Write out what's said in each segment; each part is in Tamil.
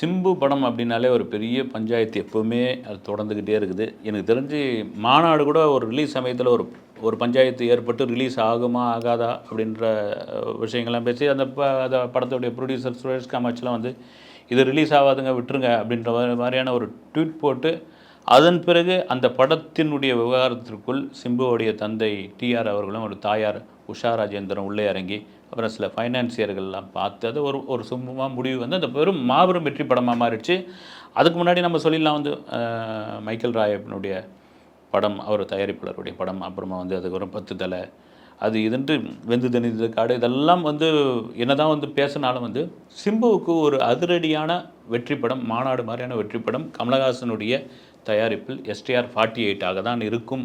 சிம்பு படம் அப்படின்னாலே ஒரு பெரிய பஞ்சாயத்து எப்போவுமே அது தொடர்ந்துக்கிட்டே இருக்குது. எனக்கு தெரிஞ்சு மாநாடு கூட ஒரு ரிலீஸ் சமயத்தில் ஒரு ஒரு பஞ்சாயத்து ஏற்பட்டு ரிலீஸ் ஆகுமா ஆகாதா அப்படின்ற விஷயங்கள்லாம் பேசி அந்த ப அந்த படத்துடைய ப்ரொடியூசர் சுரேஷ் காமாட்சிலாம் வந்து இது ரிலீஸ் ஆகாதுங்க விட்டுருங்க அப்படின்ற மாதிரி- மாதிரியான ஒரு ட்வீட் போட்டு அதன் பிறகு அந்த படத்தினுடைய விவகாரத்திற்குள் சிம்புவோடைய தந்தை டிஆர் அவர்களும் ஒரு தாயார் உஷா ராஜேந்திரன் உள்ளே இறங்கி அப்புறம் சில ஃபைனான்சியர்கள்லாம் பார்த்து அது ஒரு ஒரு சும்மா முடிவு வந்து அந்த பெரும் மாபெரும் வெற்றி படமாக மாறிடுச்சு. அதுக்கு முன்னாடி நம்ம சொல்லிடலாம் வந்து மைக்கேல் ராயப்பனுடைய படம் அவர் தயாரிப்பாளருடைய படம் அப்புறமா வந்து அதுக்கு ஒரு பத்து தலை அது இதுன்ட்டு வெந்து தனிது காடு இதெல்லாம் வந்து என்னதான் வந்து பேசினாலும் வந்து சிம்புவுக்கு ஒரு அதிரடியான வெற்றி படம் மாநாடு மாதிரியான வெற்றி படம் கமலஹாசனுடைய தயாரிப்பில் எஸ்டிஆர் ஃபார்ட்டி எயிட்டாக தான் இருக்கும்.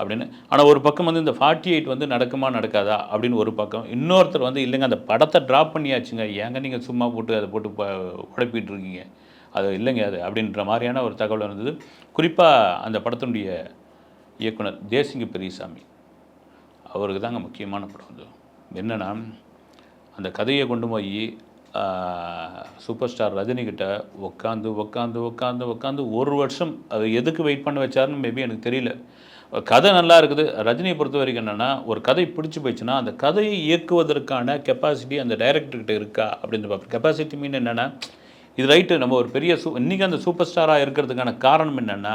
அப்படின்னு. ஆனால் ஒரு பக்கம் வந்து இந்த ஃபார்ட்டி எயிட் வந்து நடக்குமா நடக்காதா அப்படின்னு ஒரு பக்கம். இன்னொருத்தர் வந்து இல்லைங்க அந்த படத்தை ட்ராப் பண்ணியாச்சுங்க. ஏங்க நீங்கள் சும்மா போட்டு அதை போட்டு ப- இருக்கீங்க? அது இல்லைங்க அது அப்படின்ற மாதிரியான ஒரு தகவல் இருந்தது குறிப்பாக அந்த படத்தினுடைய இயக்குனர் தேசிங்க பெரியசாமி. அவருக்கு தாங்க முக்கியமான படம் அது என்னென்னா அந்த கதையை கொண்டு போய் சூப்பர் ஸ்டார் ரஜினிகிட்ட உட்காந்து உட்காந்து உட்காந்து உட்காந்து ஒரு வருஷம் அது எதுக்கு வெயிட் பண்ண வச்சாருன்னு மேபி எனக்கு தெரியல. கதை நல்லா இருக்குது. ரஜினியை பொறுத்த வரைக்கும் என்னென்னா ஒரு கதை பிடிச்சி போயிடுச்சுன்னா அந்த கதையை இயக்குவதற்கான கெப்பாசிட்டி அந்த டைரக்டர்கிட்ட இருக்கா அப்படின்னு பார்ப்போம். கெப்பாசிட்டி மீன் என்னென்னா இது ரைட்டு நம்ம ஒரு பெரிய சூ இன்றைக்கி அந்த சூப்பர் ஸ்டாராக இருக்கிறதுக்கான காரணம் என்னென்னா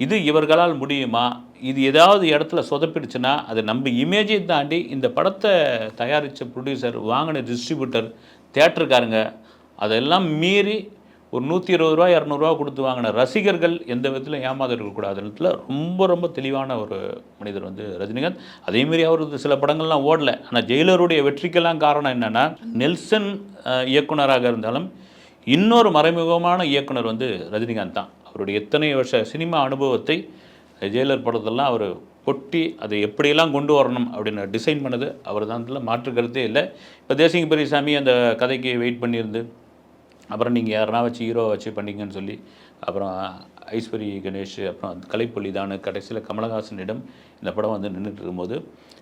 இது இவர்களால் முடியுமா? இது ஏதாவது இடத்துல சொதப்பிடுச்சுன்னா அது நம்ம இமேஜை தாண்டி இந்த படத்தை தயாரித்த ப்ரொடியூசர் வாங்கின டிஸ்ட்ரிபியூட்டர் தேட்டருக்காரங்க அதெல்லாம் மீறி ஒரு நூற்றி இருபது ரூபா இரநூறுவா கொடுத்து வாங்கின ரசிகர்கள் எந்த விதத்தில் ஏமாத இருக்கக்கூடாதுன்றதுல ரொம்ப ரொம்ப தெளிவான ஒரு மனிதர் வந்து ரஜினிகாந்த். அதேமாரி அவரது சில படங்கள்லாம் ஓடல. ஆனால் ஜெயிலருடைய வெற்றிக்கெல்லாம் காரணம் என்னென்னா நெல்சன் இயக்குனராக இருந்தாலும் இன்னொரு மறைமுகமான இயக்குனர் வந்து ரஜினிகாந்த் தான். அவருடைய எத்தனை வருஷ சினிமா அனுபவத்தை ஜெயிலர் படத்தெல்லாம் அவர் கொட்டி அதை எப்படியெல்லாம் கொண்டு வரணும் அப்படின்னு டிசைன் பண்ணது அவர் தான் மாற்று கருத்தே இல்லை. இப்போ தேசிங்க பெரியசாமி அந்த கதைக்கு வெயிட் பண்ணியிருந்து அப்புறம் நீங்கள் யாருனா வச்சு ஹீரோ வச்சு பண்ணீங்கன்னு சொல்லி அப்புறம் ஐஸ்வரி கணேஷ் அப்புறம் கலைப்பொலி தான் கடைசியில் கமலஹாசனிடம் இந்த படம் வந்து நின்றுட்டு இருக்கும்போது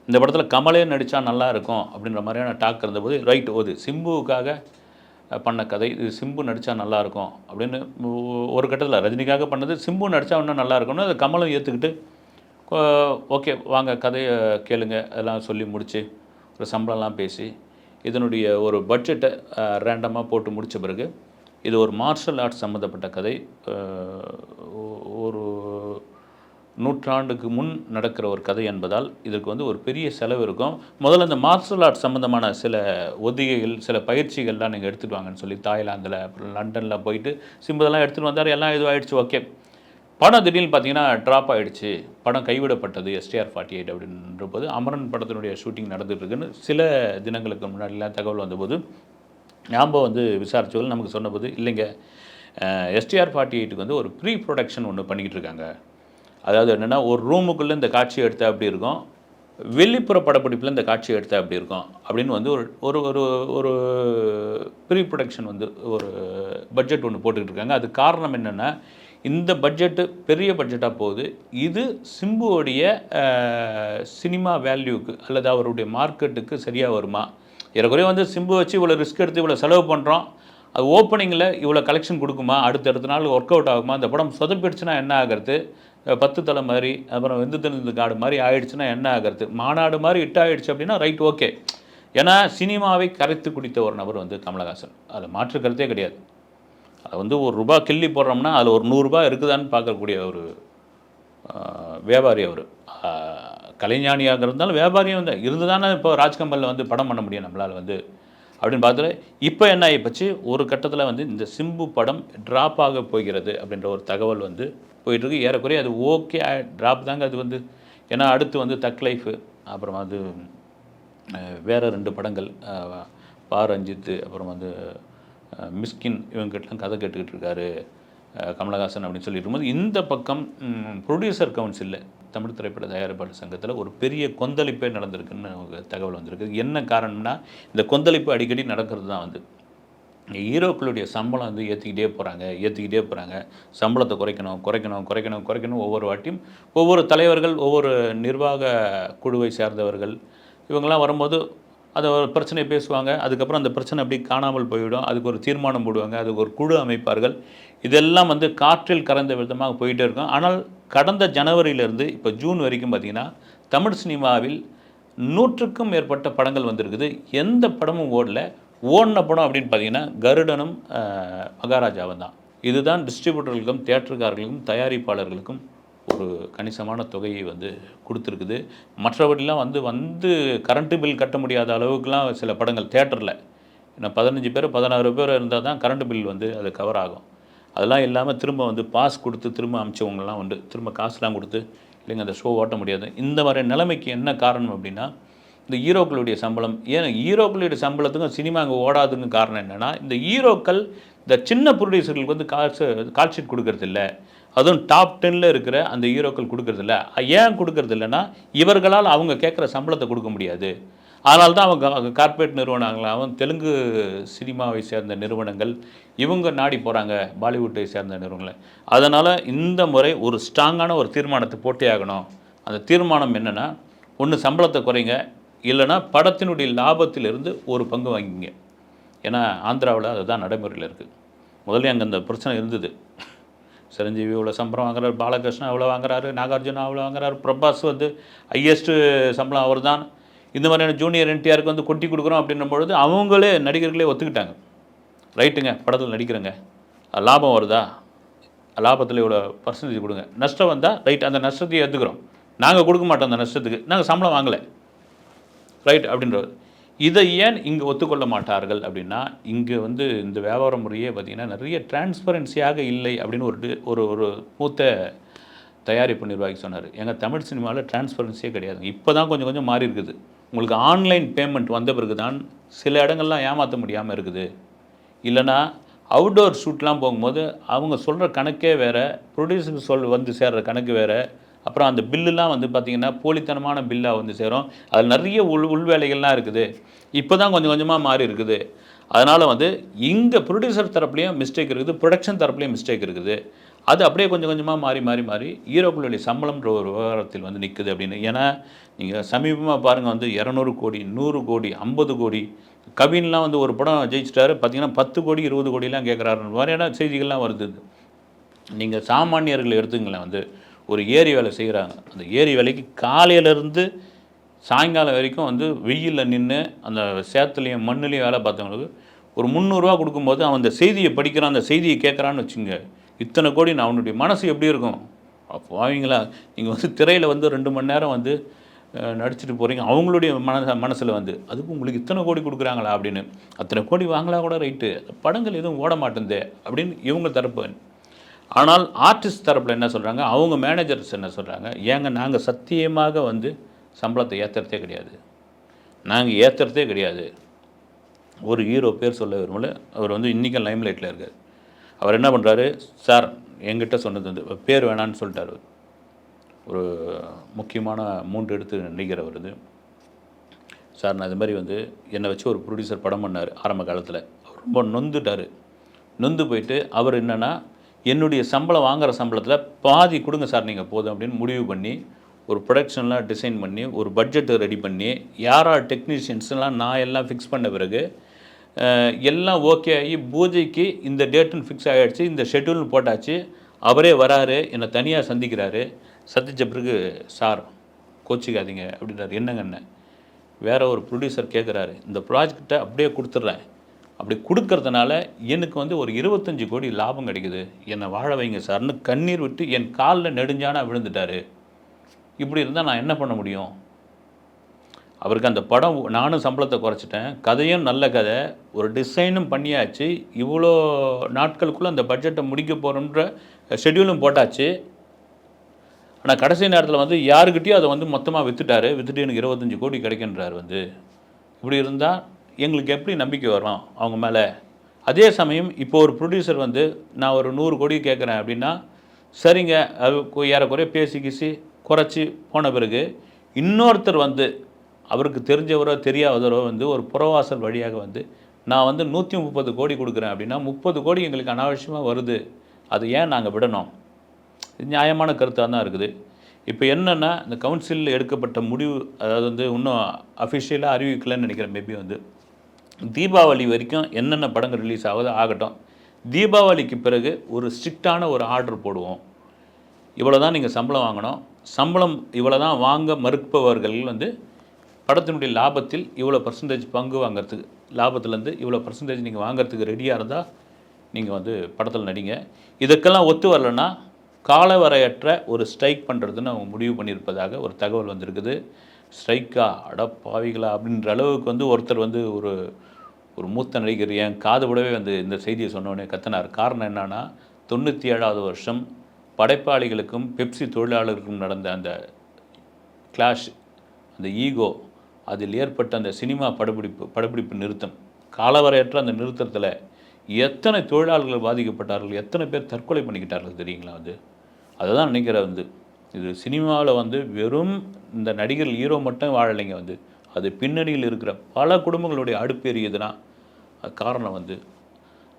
இந்த படத்தில் கமலே நடித்தா நல்லா இருக்கும் அப்படின்ற மாதிரியான டாக் இருந்தபோது ரைட் ஓது சிம்புவுக்காக பண்ண கதை இது சிம்பு நடித்தா நல்லாயிருக்கும் அப்படின்னு ஒரு கட்டத்தில் ரஜினிக்காக பண்ணது சிம்பு நடித்தா இன்னும் நல்லா இருக்கும்னு அதை கமலும் ஏற்றுக்கிட்டு ஓகே வாங்க கதையை கேளுங்க அதெல்லாம் சொல்லி முடித்து ஒரு சம்பளம்லாம் பேசி இதனுடைய ஒரு பட்ஜெட்டை ரேண்டமாக போட்டு முடித்த பிறகு இது ஒரு மார்ஷல் ஆர்ட்ஸ் சம்மந்தப்பட்ட கதை. ஒரு நூற்றாண்டுக்கு முன் நடக்கிற ஒரு கதை என்பதால் இதற்கு வந்து ஒரு பெரிய செலவு இருக்கும். முதல்ல இந்த மார்ஷல் ஆர்ட்ஸ் சம்மந்தமான சில ஒத்திகைகள் சில பயிற்சிகள்லாம் நீங்கள் எடுத்துகிட்டு வாங்கன்னு சொல்லி தாய்லாந்தில் அப்புறம் லண்டனில் போயிட்டு சிம்பதெல்லாம் எடுத்துகிட்டு வந்தார் எல்லாம் இதுவாகிடுச்சு ஓகே. படம் திடீர்னு பார்த்தீங்கன்னா ட்ராப் ஆகிடுச்சு படம் கைவிடப்பட்டது எஸ்டிஆர் ஃபார்ட்டி எயிட் அப்படின்ற போது அமரன் படத்தினுடைய ஷூட்டிங் நடந்துகிட்ருக்குன்னு சில தினங்களுக்கு முன்னாடிலாம் தகவல் வந்தபோது ஞாபகம் வந்து விசாரித்தவர்கள் நமக்கு சொன்னபோது இல்லைங்க எஸ்டிஆர் ஃபார்ட்டி எயிட்டுக்கு வந்து ஒரு ப்ரீ ப்ரொடக்ஷன் ஒன்று பண்ணிக்கிட்டு இருக்காங்க அதாவது என்னென்னா ஒரு ரூமுக்குள்ளே இந்த காட்சி எடுத்தால் அப்படி இருக்கும்? வெளிப்புற படப்பிடிப்பில் இந்த காட்சி எடுத்தால் அப்படி இருக்கும்? அப்படின்னு வந்து ஒரு ஒரு ஒரு ஒரு ப்ரீ ப்ரொடக்ஷன் வந்து ஒரு பட்ஜெட் ஒன்று போட்டுக்கிட்டு இருக்காங்க அது காரணம் என்னென்னா இந்த பட்ஜெட்டு பெரிய பட்ஜெட்டாக போகுது. இது சிம்புவோடைய சினிமா வேல்யூக்கு அல்லது அவருடைய மார்க்கெட்டுக்கு சரியாக வருமா? ஏறக்குறைய வந்து சிம்பு வச்சு இவ்வளோ ரிஸ்க் எடுத்து இவ்வளோ செலவு பண்ணுறோம் அது ஓப்பனிங்கில் இவ்வளோ கலெக்ஷன் கொடுக்குமா? அடுத்தடுத்த நாள் ஒர்க் அவுட் ஆகுமா? இந்த படம் சொதப்பிடுச்சுன்னா என்ன ஆகிறது? பத்து தலை மாதிரி அப்புறம் வெந்து திணிந்த காடு மாதிரி ஆயிடுச்சுன்னா என்ன ஆகிறது? மாநாடு மாதிரி ஹிட் ஆகிடுச்சு அப்படின்னா ரைட் ஓகே ஏன்னா சினிமாவை கரைத்து குடித்த ஒரு நபர் வந்து கமலஹாசன். அதில் மாற்று கருத்தே கிடையாது. அதை வந்து ஒரு ரூபா கிள்ளி போடுறோம்னா அதில் ஒரு நூறுரூபா இருக்குதான்னு பார்க்கக்கூடிய ஒரு வியாபாரி அவர். கலைஞானியாக இருந்தாலும் வியாபாரியும் வந்து இருந்து தானே இப்போ ராஜ்கம்பலில் வந்து படம் பண்ண முடியும் நம்மளால் வந்து அப்படின்னு பார்த்துட்டு இப்போ என்ன ஆகிப்போச்சு ஒரு கட்டத்தில் வந்து இந்த சிம்பு படம் ட்ராப் ஆக போகிறது அப்படின்ற ஒரு தகவல் வந்து போயிட்டுருக்கு. ஏறக்குறைய அது ஓகே ட்ராப் தாங்க அது வந்து. ஏன்னா அடுத்து வந்து தக் லைஃபு அப்புறம் வந்து வேறு ரெண்டு படங்கள் பா ரஞ்சித்து அப்புறம் வந்து மிஸ்கின் இவங்ககிட்டலாம் கதை கேட்டுக்கிட்டு இருக்காரு கமலஹாசன் அப்படின்னு சொல்லிட்டு இருக்கும்போது இந்த பக்கம் ப்ரொடியூசர் கவுன்சிலில் தமிழ் திரைப்பட தயாரிப்பாளர் சங்கத்தில் ஒரு பெரிய கொந்தளிப்பே நடந்திருக்குன்னு ஒரு தகவல் வந்திருக்கு என்ன காரணம்னா இந்த கொந்தளிப்பு அடிக்கடி நடக்கிறது தான் வந்து ஹீரோக்களுடைய சம்பளம் வந்து ஏற்றிக்கிட்டே போகிறாங்க ஏற்றிக்கிட்டே போகிறாங்க சம்பளத்தை குறைக்கணும் குறைக்கணும் குறைக்கணும் குறைக்கணும். ஒவ்வொரு வாட்டியும் ஒவ்வொரு தலைவர்கள் ஒவ்வொரு நிர்வாக குழுவை சேர்ந்தவர்கள் இவங்கெல்லாம் வரும்போது அதை ஒரு பிரச்சனையை பேசுவாங்க. அதுக்கப்புறம் அந்த பிரச்சனை அப்படி காணாமல் போயிடும் அதுக்கு ஒரு தீர்மானம் போடுவாங்க. அதுக்கு ஒரு குழு அமைப்பார்கள். இதெல்லாம் வந்து காற்றில் கறந்த விதமாக போயிட்டே இருக்கும். ஆனால் கடந்த ஜனவரியிலேருந்து இப்போ ஜூன் வரைக்கும் பார்த்திங்கன்னா தமிழ் சினிமாவில் நூற்றுக்கும் மேற்பட்ட படங்கள் வந்திருக்குது. எந்த படமும் ஓடல. ஓடின படம் அப்படின்னு பார்த்தீங்கன்னா கருடனும் மகாராஜாவும் தான். இதுதான் டிஸ்ட்ரிபியூட்டர்களுக்கும் தேட்டருக்காரர்களுக்கும் தயாரிப்பாளர்களுக்கும் ஒரு கணிசமான தொகையை வந்து கொடுத்துருக்குது. மற்றபடிலாம் வந்து வந்து கரண்ட்டு பில் கட்ட முடியாத அளவுக்குலாம் சில படங்கள் தேட்டரில் ஏன்னா பதினஞ்சு பேர் பதினாறு பேர் இருந்தால் தான் கரண்ட் பில் வந்து அது கவர் ஆகும். அதெல்லாம் இல்லாமல் திரும்ப வந்து பாஸ் கொடுத்து திரும்ப அமிச்சவங்கலாம் உண்டு. திரும்ப காசுலாம் கொடுத்து இல்லைங்க அந்த ஷோ ஓட்ட முடியாது. இந்த மாதிரி நிலைமைக்கு என்ன காரணம் அப்படின்னா இந்த ஹீரோக்களுடைய சம்பளம். ஏன் ஹீரோக்களுடைய சம்பளத்துக்கும் சினிமா அங்கே ஓடாதுன்னு காரணம் என்னென்னா இந்த ஹீரோக்கள் இந்த சின்ன ப்ரொடியூசர்களுக்கு வந்து காசு கால் ஷீட் கொடுக்கறதில்ல. அதுவும் டாப் டென்னில் இருக்கிற அந்த ஹீரோக்கள் கொடுக்கறதில்ல. ஏன் கொடுக்கறது இல்லைன்னா இவர்களால் அவங்க கேட்குற சம்பளத்தை கொடுக்க முடியாது. அதனால தான் அவங்க கார்ப்பரேட் நிறுவனங்களாகவும் தெலுங்கு சினிமாவை சேர்ந்த நிறுவனங்கள் இவங்க நாடி போகிறாங்க பாலிவுட்டை சேர்ந்த நிறுவனங்கள். அதனால் இந்த முறை ஒரு ஸ்ட்ராங்கான ஒரு தீர்மானத்தை போட்டே ஆகணும். அந்த தீர்மானம் என்னென்னா ஒன்று சம்பளத்தை குறைங்க இல்லைன்னா படத்தினுடைய லாபத்திலிருந்து ஒரு பங்கு வாங்கிங்க ஏன்னா ஆந்திராவில் அதுதான் நடைமுறையில் இருக்குது முதல்ல அங்கே அந்த பிரச்சனை இருந்தது. சிரஞ்சீவி இவ்வளோ சம்பளம் வாங்குறாரு பாலகிருஷ்ணன் அவ்வளோ வாங்குறாரு நாகார்ஜுனா அவ்வளோ வாங்குறாரு பிரபாஸ் வந்து ஹையஸ்ட்டு சம்பளம் அவர் தான் இந்த மாதிரியான ஜூனியர் என்டிஆருக்கு வந்து கொட்டி கொடுக்குறோம் அப்படின்னும் பொழுது அவங்களே நடிகர்களே ஒத்துக்கிட்டாங்க. ரைட்டுங்க படத்தில் நடிக்கிறேங்க. அது லாபம் வருதா? லாபத்தில் இவ்வளோ பர்சன்டேஜ் கொடுங்க. நஷ்டம் வந்தால் ரைட் அந்த நஷ்டத்தையும் ஏற்றுக்கிறோம் நாங்கள் கொடுக்க மாட்டோம் அந்த நஷ்டத்துக்கு. நாங்கள் சம்பளம் வாங்கலை. ரைட் அப்படின்றது. இதை ஏன் இங்கே ஒத்துக்கொள்ள மாட்டார்கள் அப்படின்னா இங்கே வந்து இந்த வியாபார முறையே பார்த்திங்கன்னா நிறைய டிரான்ஸ்பரன்சியாக இல்லை அப்படின்னு ஒரு ஒரு ஒரு மூத்த தயாரிப்பு நிர்வாகி சொன்னார். எங்கள் தமிழ் சினிமாவில் டிரான்ஸ்பரன்சியே கிடையாது. இப்போ தான் கொஞ்சம் கொஞ்சம் மாறி இருக்குது. உங்களுக்கு ஆன்லைன் பேமெண்ட் வந்த பிறகு தான் சில இடங்கள்லாம் ஏமாற்ற முடியாமல் இருக்குது. இல்லைன்னா அவுட்டோர் ஷூட்லாம் போகும்போது அவங்க சொல்கிற கணக்கே வேறு ப்ரொடியூசருக்கு சொல் வந்து சேர்கிற கணக்கு வேறு அப்புறம் அந்த பில்லுலாம் வந்து பார்த்திங்கன்னா போலித்தனமான பில்லாக வந்து சேரும். அதில் நிறைய உள் உள்வேலைகள்லாம் இருக்குது. இப்போ தான் கொஞ்சம் கொஞ்சமாக மாறி இருக்குது. அதனால் வந்து இங்கே ப்ரொடியூசர் தரப்புலையும் மிஸ்டேக் இருக்குது. ப்ரொடக்ஷன் தரப்புலையும் மிஸ்டேக் இருக்குது. அது அப்படியே கொஞ்சம் கொஞ்சமாக மாறி மாறி மாறி ஹீரோக்களுடைய சம்பளம்ன்ற ஒரு விவகாரத்தில் வந்து நிற்குது அப்படின்னு. ஏன்னா நீங்கள் சமீபமாக பாருங்கள் வந்து இரநூறு கோடி நூறு கோடி ஐம்பது கோடி. கவின்லாம் வந்து ஒரு படம் ஜெயிச்சிட்டாரு. பார்த்தீங்கன்னா பத்து கோடி இருபது கோடிலாம் கேட்குறாரு மாதிரியான செய்திகள்லாம் வருது? நீங்கள் சாமானியர்கள் எடுத்துங்களேன் வந்து. ஒரு ஏரி வேலை செய்கிறாங்க. அந்த ஏரி வேலைக்கு காலையிலேருந்து சாயங்காலம் வரைக்கும் வந்து வெயிலில் நின்று அந்த சேத்துலேயும் மண்ணுலேயும் வேலை பார்த்தவங்களுக்கு ஒரு முந்நூறுரூவா கொடுக்கும்போது அவன் அந்த செய்தியை படிக்கிறான் அந்த செய்தியை கேட்குறான்னு வச்சுங்க. இத்தனை கோடி நான் அவனுடைய மனசு எப்படி இருக்கும்? அப்போ அவங்களா நீங்கள் வந்து திரையில் வந்து ரெண்டு மணி நேரம் வந்து நடிச்சிட்டு போகிறீங்க அவங்களுடைய மன மனசில் வந்து அதுக்கு உங்களுக்கு இத்தனை கோடி கொடுக்குறாங்களா? அப்படின்னு. அத்தனை கோடி வாங்கலாம் கூட ரைட்டு. படங்கள் எதுவும் ஓட மாட்டேந்தே அப்படின்னு இவங்க தரப்பு ஆனால் ஆர்டிஸ்ட் தரப்பில் என்ன சொல்கிறாங்க அவங்க மேனேஜர்ஸ் என்ன சொல்கிறாங்க ஏங்க நாங்கள் சத்தியமாக வந்து சம்பளத்தை ஏற்றுறதே கிடையாது. நாங்கள் ஏற்றுறதே கிடையாது. ஒரு ஹீரோ பேர் சொல்ல விரும்பல. அவர் வந்து இன்றைக்கும் லைம்லைட்டில் இருக்கார். அவர் என்ன பண்ணுறாரு சார் என்கிட்ட சொன்னது வந்து பேர் வேணான்னு சொல்லிட்டாரு ஒரு முக்கியமான மூன்று எடுத்து நடிகர் இது சார் நான் இது மாதிரி வந்து என்னை வச்சு ஒரு ப்ரொடியூசர் படம் பண்ணார் ஆரம்ப காலத்தில். அவர் ரொம்ப நொந்துட்டார். நொந்து போயிட்டு அவர் என்னென்னா என்னுடைய சம்பளம் வாங்குகிற சம்பளத்தில் பாதி கொடுங்க சார் நீங்கள் போதும் அப்படின்னு முடிவு பண்ணி ஒரு ப்ரொடக்ஷன்லாம் டிசைன் பண்ணி ஒரு பட்ஜெட்டை ரெடி பண்ணி யார் யார் டெக்னீஷியன்ஸ்லாம் நான் எல்லாம் ஃபிக்ஸ் பண்ண பிறகு எல்லாம் ஓகே ஆகி பூஜைக்கு இந்த டேட்டுன்னு ஃபிக்ஸ் ஆகிடுச்சு இந்த ஷெட்யூல்னு போட்டாச்சு அவரே வராரு என்னை தனியாக சந்திக்கிறாரு. சந்திச்ச பிறகு சார் கோச்சிக்காதீங்க அப்படின்றார். என்னங்கண்ண வேற ஒரு ப்ரொடியூசர் கேட்குறாரு இந்த ப்ராஜெக்டை அப்படியே கொடுத்துட்றேன். அப்படி கொடுக்கறதுனால எனக்கு வந்து ஒரு இருபத்தஞ்சி கோடி லாபம் கிடைக்குது. என்னை வாழ வைங்க சார்னு கண்ணீர் விட்டு என் காலில் நெடுஞ்சானா விழுந்துட்டார். இப்படி இருந்தால் நான் என்ன பண்ண முடியும்? அவருக்கு அந்த படம் நானும் சம்பளத்தை குறைச்சிட்டேன். கதையும் நல்ல கதை. ஒரு டிசைனும் பண்ணியாச்சு. இவ்வளோ நாட்களுக்குள்ளே அந்த பட்ஜெட்டை முடிக்க போகிறோன்ற ஷெடியூலும் போட்டாச்சு. ஆனால் கடைசி நேரத்தில் வந்து யாருக்கிட்டேயும் அதை வந்து மொத்தமாக விற்றுட்டாரு விற்றுட்டு எனக்கு இருபத்தஞ்சி கோடி கிடைக்கின்றார் வந்து. இப்படி இருந்தால் எங்களுக்கு எப்படி நம்பிக்கை வரும் அவங்க மேலே? அதே சமயம் இப்போ ஒரு ப்ரொடியூசர் வந்து நான் ஒரு நூறு கோடி கேட்குறேன் அப்படின்னா சரிங்க அது ஏறக்குறைய பேசி கிசி குறைச்சி போன பிறகு இன்னொருத்தர் வந்து அவருக்கு தெரிஞ்சவரோ தெரியாதவரோ வந்து ஒரு புறவாசல் வழியாக வந்து நான் வந்து நூற்றி முப்பது கோடி கொடுக்குறேன் அப்படின்னா முப்பது கோடி எங்களுக்கு அனாவசியமாக வருது. அது ஏன் நாங்கள் விடணும்? இது நியாயமான கருத்தாக தான் இருக்குது. இப்போ என்னென்னா இந்த கவுன்சிலில் எடுக்கப்பட்ட முடிவு அதாவது வந்து இன்னும் அஃபிஷியலாக அறிவிக்கலைன்னு நினைக்கிறேன் மேபி வந்து. தீபாவளி வரைக்கும் என்னென்ன படங்கள் ரிலீஸ் ஆகுதோ ஆகட்டும். தீபாவளிக்கு பிறகு ஒரு ஸ்ட்ரிக்டான ஒரு ஆர்டர் போடுவோம். இவ்வளோ தான் நீங்கள் சம்பளம் வாங்கணும். சம்பளம் இவ்வளோ தான் வாங்க மறுப்பவர்கள் வந்து படத்தினுடைய லாபத்தில் இவ்வளோ பர்சன்டேஜ் பங்கு வாங்குறதுக்கு லாபத்துலேருந்து இவ்வளோ பர்சன்டேஜ் நீங்கள் வாங்குறதுக்கு ரெடியாக இருந்தால் நீங்கள் வந்து படத்தில் நடிங்க. இதுக்கெல்லாம் ஒத்து வரலன்னா காலவரையற்ற ஒரு ஸ்ட்ரைக் பண்ணுறதுன்னு அவங்க முடிவு பண்ணியிருப்பதாக ஒரு தகவல் வந்திருக்குது. ஸ்ட்ரைக்கா அட பாவிகளா அப்படின்ற அளவுக்கு வந்து ஒருத்தர் வந்து ஒரு ஒரு மூத்த நடிகர் என் காது விடவே வந்து இந்த செய்தியை சொன்னோடனே கத்தினார். காரணம் என்னன்னா தொண்ணூற்றி ஏழாவது வருஷம் படைப்பாளிகளுக்கும் பெப்சி தொழிலாளர்களுக்கும் நடந்த அந்த கிளாஷ் அந்த ஈகோ அதில் ஏற்பட்ட அந்த சினிமா படப்பிடிப்பு படப்பிடிப்பு நிறுத்தம். காலவரையற்ற அந்த நிறுத்தத்தில் எத்தனை தொழிலாளர்கள் பாதிக்கப்பட்டார்கள் எத்தனை பேர் தற்கொலை பண்ணிக்கிட்டார்கள் தெரியுங்களா வந்து அதை தான் நினைக்கிறேன் வந்து. இது சினிமாவில் வந்து வெறும் இந்த நடிகர் ஹீரோ மட்டும் வாழலைங்க வந்து. அது பின்னணியில் இருக்கிற பல குடும்பங்களுடைய அடுப்பு எரியுதுன்னா காரணம் வந்து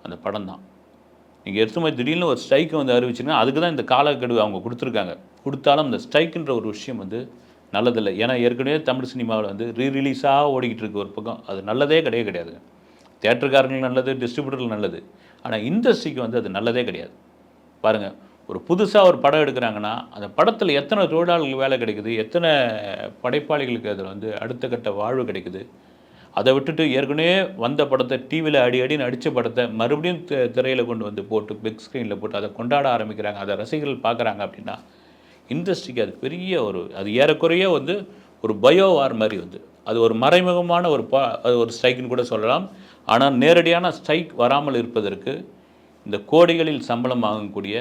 அந்த படம் தான் நீங்கள் எடுத்து மாதிரி திடீர்னு ஒரு ஸ்ட்ரைக்கை வந்து அறிவிச்சிங்கன்னா அதுக்கு தான் இந்த காலக்கெடு அவங்க கொடுத்துருக்காங்க. கொடுத்தாலும் அந்த ஸ்ட்ரைக்குன்ற ஒரு விஷயம் வந்து நல்லதில்லை. ஏன்னா ஏற்கனவே தமிழ் சினிமாவில் வந்து ரீ ரிலீஸாக ஓடிக்கிட்டு இருக்கு ஒரு பக்கம். அது நல்லதே கிடையவே கிடையாதுங்க தேட்டருக்காரங்களுக்கு நல்லது டிஸ்ட்ரிபியூட்டருக்கு நல்லது. ஆனால் இண்டஸ்ட்ரிக்கு வந்து அது நல்லதே கிடையாது. பாருங்கள் ஒரு புதுசாக ஒரு படம் எடுக்கிறாங்கன்னா அந்த படத்தில் எத்தனை தொழிலாளர்களுக்கு வேலை கிடைக்குது எத்தனை படைப்பாளிகளுக்கு அதில் வந்து அடுத்த கட்ட வாழ்வு கிடைக்குது அதை விட்டுட்டு ஏற்கனவே வந்த படத்தை டிவியில் அடி அடின்னு அடித்த படத்தை மறுபடியும் திரையில் கொண்டு வந்து போட்டு பிக் ஸ்க்ரீனில் போட்டு அதை கொண்டாட ஆரம்பிக்கிறாங்க. அதை ரசிகர்கள் பார்க்குறாங்க அப்படின்னா இண்டஸ்ட்ரிக்கு அது பெரிய ஒரு அது ஏறக்குறைய வந்து ஒரு பயோ வார் மாதிரி வந்து அது ஒரு மறைமுகமான ஒரு பா அது ஒரு ஸ்ட்ரைக்குன்னு கூட சொல்லலாம். ஆனால் நேரடியான ஸ்ட்ரைக் வராமல் இருப்பதற்கு இந்த கோடிகளில் சம்பளம் வாங்கக்கூடிய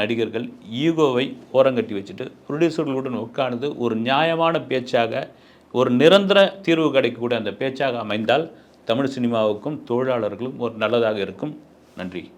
நடிகர்கள் ஈகோவை ஓரங்கட்டி வச்சுட்டு ப்ரொடியூசர்களுடன் உட்கார்ந்து ஒரு நியாயமான பேச்சாக ஒரு நிரந்தர தீர்வு கிடைக்கக்கூடிய அந்த பேச்சாக அமைந்தால் தமிழ் சினிமாவுக்கும் தொழிலாளர்களும் ஒரு நல்லதாக இருக்கும். நன்றி.